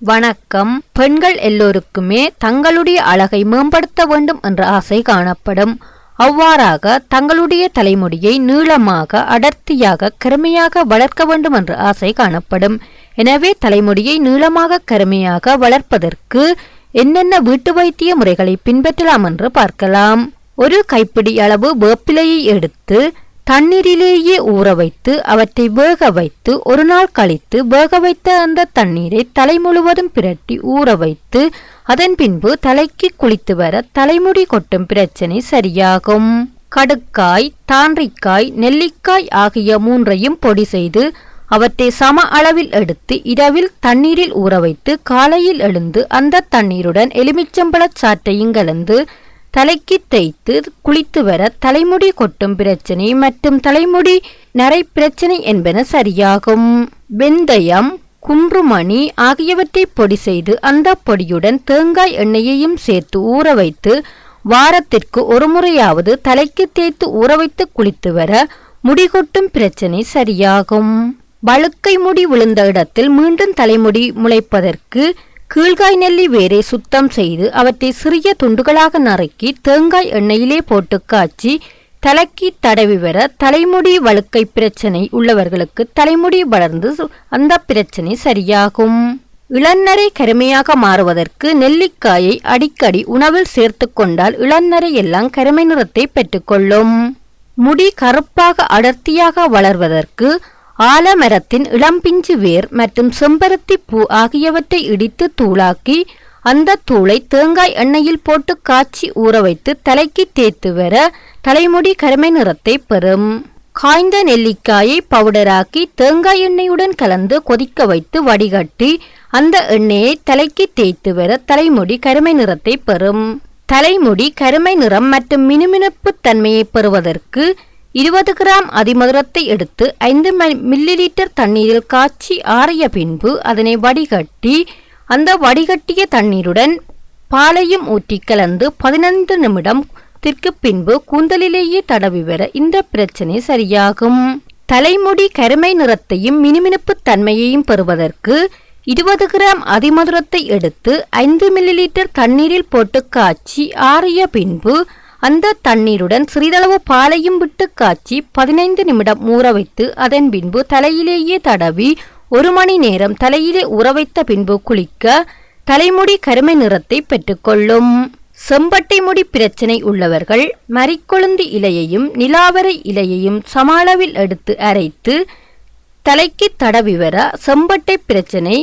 வணக்கம். பெண்கள் எல்லோருக்குமே தங்களுடைய அழகை மேம்படுத்த வேண்டும் என்ற ஆசை காணப்படும். அவ்வாறாக தங்களுடைய தலைமுடியை நீளமாக அடர்த்தியாக கருமையாக வளர்க்க வேண்டும் என்ற ஆசை காணப்படும். எனவே தலைமுடியை நீளமாக கருமையாக வளர்ப்பதற்கு என்னென்ன வீட்டு வைத்திய முறைகளை பின்பற்றலாம் என்று பார்க்கலாம். ஒரு கைப்பிடி அளவு வேப்பிலையை எடுத்து தண்ணீரிலேயே ஊற வைத்து அவற்றை வேக வைத்து ஒரு நாள் கழித்து வேக வைத்த அந்த தண்ணீரை தலை முழுவதும் பிரட்டி ஊற வைத்து அதன் பின்பு தலைக்கு குளித்து வர தலைமுடி கொட்டும் பிரச்சனை சரியாகும். கடுக்காய் தாண்டிக்காய் நெல்லிக்காய் ஆகிய மூன்றையும் பொடி செய்து அவற்றை சம அளவில் எடுத்து இரவில் தண்ணீரில் ஊற வைத்து காலையில் எழுந்து அந்த தண்ணீருடன் எலுமிச்சம்பழச் சாற்றையும் கலந்து தலைக்கு தேய்த்து குளித்து வர தலைமுடி கொட்டும் பிரச்சனை மற்றும் தலைமுடி நரை பிரச்சனை என்பன சரியாகும். வெந்தயம் குன்றுமணி ஆகியவற்றை பொடி செய்து அந்த பொடியுடன் தேங்காய் எண்ணெயையும் சேர்த்து ஊற வைத்து வாரத்திற்கு ஒரு முறையாவது தலைக்கு தேய்த்து ஊற வைத்து குளித்து வர முடிகொட்டும் பிரச்சனை சரியாகும். வழுக்கை முடி விழுந்த இடத்தில் மீண்டும் தலைமுடி முளைப்பதற்கு கீழ்காய் நெல்லி வேரை சுத்தம் செய்து அவற்றை சிறிய துண்டுகளாக நறுக்கி தேங்காய் எண்ணெயிலே போட்டு காய்ச்சி தலைக்கு தடவி வர தலைமுடி வழுக்கை பிரச்சனை உள்ளவர்களுக்கு தலைமுடி வளர்ந்து அந்த பிரச்சனை சரியாகும். இளநரை கருமையாக மாறுவதற்கு நெல்லிக்காயை அடிக்கடி உணவில் சேர்த்து கொண்டால் இளநரை எல்லாம் கருமை நிறத்தை பெற்றுக்கொள்ளும் முடி கருப்பாக அடர்த்தியாக வளர்வதற்கு ஆலமரத்தின் இளம்பிஞ்சு வேர் மற்றும் செம்பருத்தி பூ ஆகியவற்றை இடித்து தூளாக்கி அந்த தூளை தேங்காய் எண்ணெயில் போட்டு காய்ச்சி ஊற வைத்து தலைக்கு தேய்த்து வர தலைமுடி கருமை நிறத்தை பெறும். காய்ந்த நெல்லிக்காயை பவுடராக்கி தேங்காய் எண்ணெயுடன் கலந்து கொதிக்க வைத்து வடிகட்டி அந்த எண்ணெயை தலைக்கு தேய்த்து வர தலைமுடி கருமை நிறத்தை பெறும். தலைமுடி கருமை நிறம் மற்றும் மினுமினுப்பு தன்மையை பெறுவதற்கு இருபது கிராம் அதிமதுரத்தை எடுத்து ஐந்து மில்லி லிட்டர் தண்ணீரில் காய்ச்சி ஆறிய பின்பு அதனை வடிகட்டி அந்த வடிகட்டிய தண்ணீருடன் பாலையும் ஊற்றி கலந்து பதினைந்து நிமிடம் திற்கு பின்பு கூந்தலிலேயே தடவி வர இந்த பிரச்சனை சரியாகும். தலைமுடி கருமை நிறத்தையும் மினுமினுப்பு தன்மையையும் பெறுவதற்கு இருபது கிராம் அதிமதுரத்தை எடுத்து ஐந்து மில்லி லிட்டர் தண்ணீரில் போட்டு காய்ச்சி ஆறிய பின்பு அந்த தண்ணீருடன் சிறிதளவு பாலையும் விட்டு காய்ச்சி பதினைந்து நிமிடம் ஊற வைத்து அதன் பின்பு தலையிலேயே தடவி ஒரு மணி நேரம் தலையிலே ஊற வைத்த பின்பு குளிக்க தலைமுடி கருமை நிறத்தை பெற்றுக்கொள்ளும். செம்பட்டை முடி பிரச்சனை உள்ளவர்கள் மரிக்கொழுந்து இலையையும் நிலாவரை இலையையும் சமாளவில் எடுத்து அரைத்து தலைக்கு தடவி வர செம்பட்டை பிரச்சனை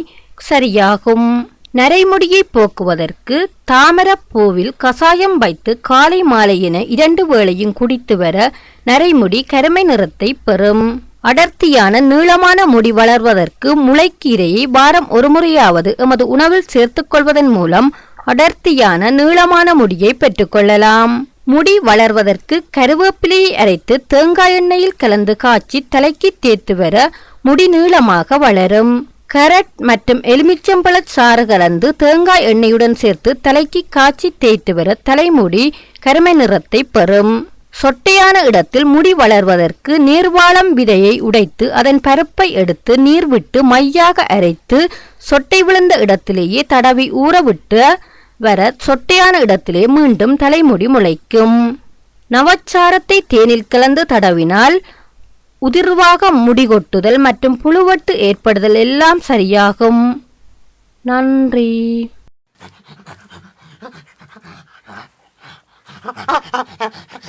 சரியாகும். நரைமுடியை போக்குவதற்கு தாமரப்பூவில் கசாயம் வைத்து காலை மாலை என இரண்டு வேளையும் குடித்து வர நரைமுடி கருமை நிறத்தை பெறும். அடர்த்தியான நீளமான முடி வளர்வதற்கு முளைக்கீரையை வாரம் ஒரு முறையாவது எமது உணவில் சேர்த்துக்கொள்வதன் மூலம் அடர்த்தியான நீளமான முடியை பெற்றுக்கொள்ளலாம் முடி வளர்வதற்கு கருவேப்பிலையை அரைத்து தேங்காய் எண்ணெயில் கலந்து காய்ச்சி தலைக்கு தேய்த்து வர முடி நீளமாக வளரும். கரட் மற்றும் எலுமிச்சம்பழ சாறு கலந்து தேங்காய் எண்ணெயுடன் சேர்த்து தலைக்கு காய்ச்சி தேய்த்து வர தலைமுடி கருமை நிறத்தை பெறும். சொட்டையான இடத்தில் முடி வளர்வதற்கு நீர்வாளம் விதையை உடைத்து அதன் பருப்பை எடுத்து நீர் விட்டு மையாக அரைத்து சொட்டை விழுந்த இடத்திலேயே தடவி ஊறவிட்டு வர சொட்டையான இடத்திலே மீண்டும் தலைமுடி முளைக்கும். நவச்சாரத்தை தேனில் கலந்து தடவினால் உதிர்வாக முடிகொட்டுதல் மற்றும் புழுவட்டு ஏற்படுதல் எல்லாம் சரியாகும். நன்றி. ha ha ha ha